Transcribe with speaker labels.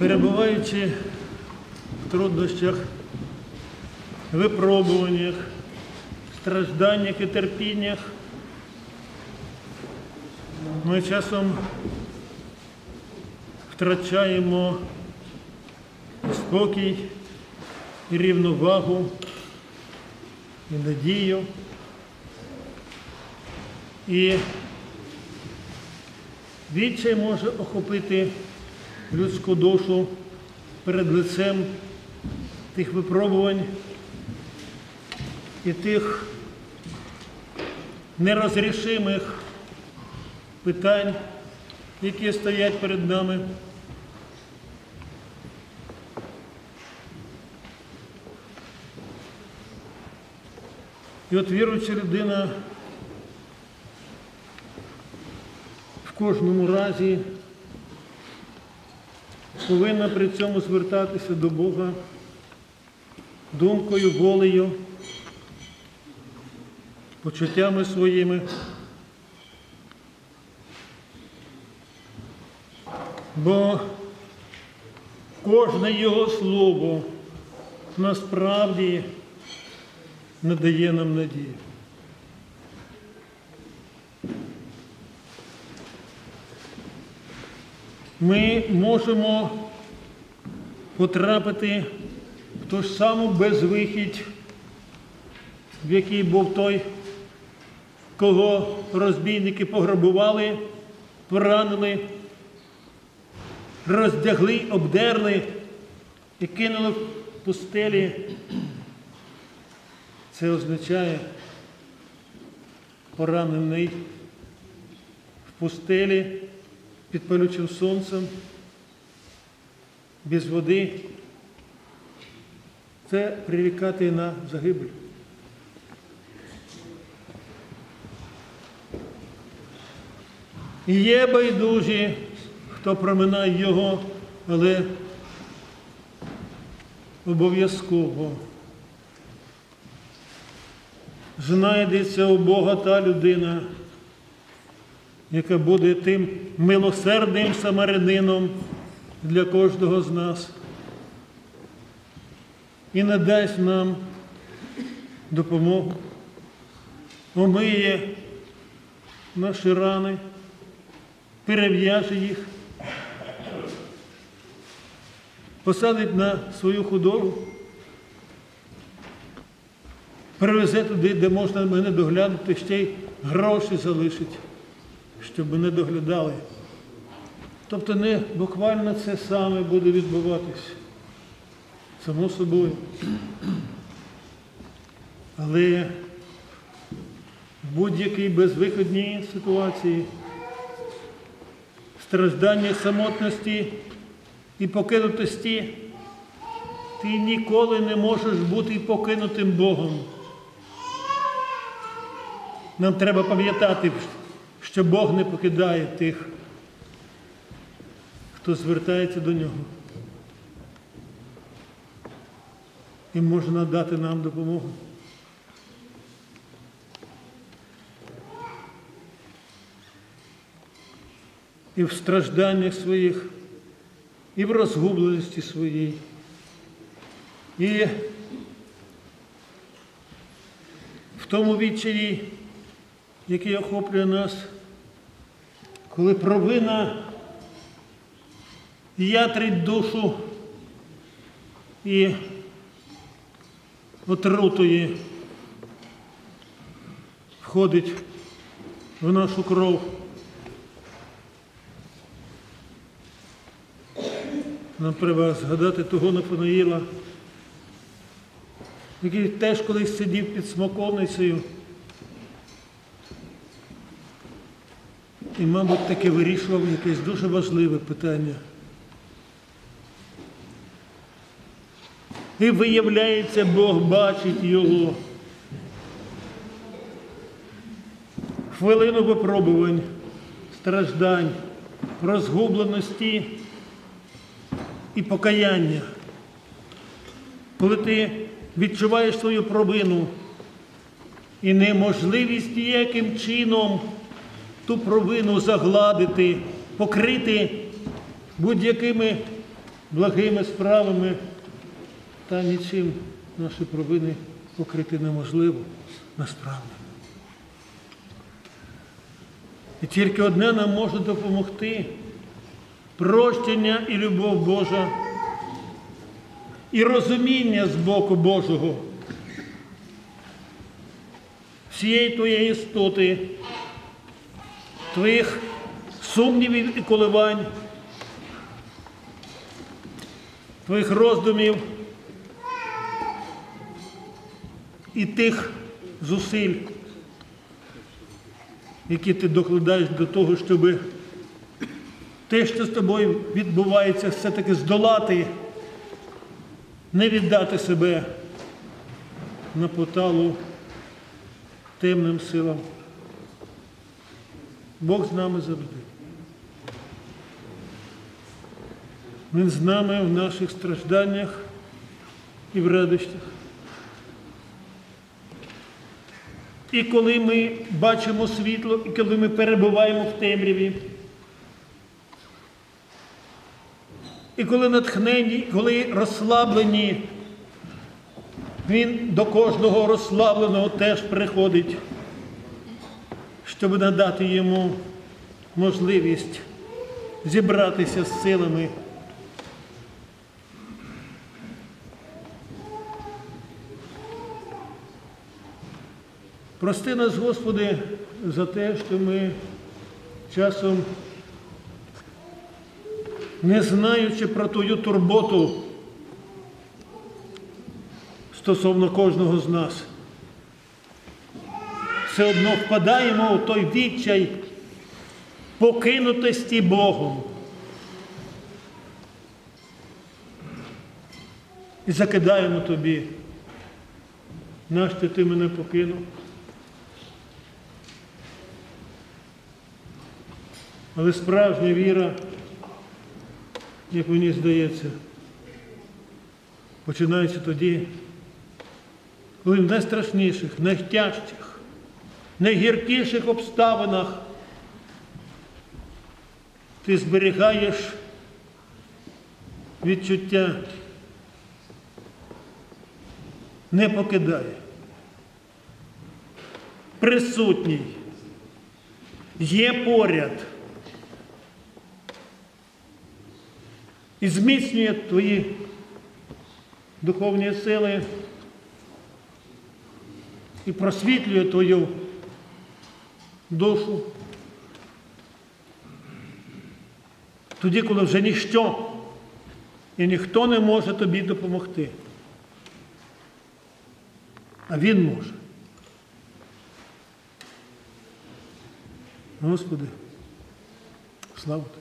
Speaker 1: перебуваючи в труднощах, випробуваннях, стражданнях і терпіннях, ми часом втрачаємо спокій і рівновагу, і надію. І відчай може охопити людську душу перед лицем тих випробувань і тих нерозрішимих питань, які стоять перед нами. І от віруюча людина в кожному разі повинна при цьому звертатися до Бога думкою, волею, почуттями своїми. Бо кожне його слово насправді надає нам надію. Ми можемо потрапити в ту ж саму безвихідь, в якій був той, кого розбійники пограбували, поранили, роздягли, обдерли і кинули в пустелі. Це означає поранений в пустелі під палючим сонцем, без води. Це прирікати на загибель. Є байдужі, хто проминає його, але обов'язково знайдеться у Бога та людина, яка буде тим милосердним самарянином для кожного з нас. І надасть нам допомогу, омиє наші рани, перев'яже їх, посадить на свою худобу, привезе туди, де можна мене доглянути, ще й гроші залишить, щоб мене доглядали. Тобто не буквально це саме буде відбуватись. Само собою. Але в будь-якій безвиходній ситуації, страждання самотності і покинутості, ти ніколи не можеш бути покинутим Богом. Нам треба пам'ятати, що Бог не покидає тих, хто звертається до нього. і може надати нам допомогу. І в стражданнях своїх, і в розгубленості своїй, і в тому відчаї, який охоплює нас, коли провина ятрить душу і отрутої входить в нашу кров. Нам треба згадати того Нафанаїла, який теж колись сидів під смоковницею і, мабуть, таки вирішував якесь дуже важливе питання. І виявляється, Бог бачить його. Хвилину випробувань, страждань, розгубленості і покаяння. Коли ти відчуваєш свою провину і неможливість ніяким чином ту провину загладити, покрити будь-якими благими справами, та нічим наші провини покрити неможливо насправді. І тільки одне нам може допомогти прощення і любов Божа, і розуміння з боку Божого всієї твоєї істоти, твоїх сумнівів і коливань, твоїх роздумів і тих зусиль, які ти докладаєш до того, щоб те, що з тобою відбувається, все-таки здолати, не віддати себе на поталу темним силам. Бог з нами завжди. Він з нами в наших стражданнях і в радощах. І коли ми бачимо світло, і коли ми перебуваємо в темряві, і коли натхнені, коли розслаблені, він до кожного розслабленого теж приходить, щоб надати йому можливість зібратися з силами. Прости нас, Господи, за те, що ми часом, не знаючи про Твою турботу стосовно кожного з нас, все одно впадаємо у той відчай покинутості Богом. І закидаємо тобі, нащо ти мене покинув. Але справжня віра, як мені здається, починається тоді, коли в найстрашніших, найтяжчих, найгіркіших обставинах. Ти зберігаєш відчуття, не покидає, присутній, є поряд. і зміцнює твої духовні сили. І просвітлює твою душу. Тоді, коли вже ніщо і ніхто не може тобі допомогти. А Він може. Господи, слава Тобі.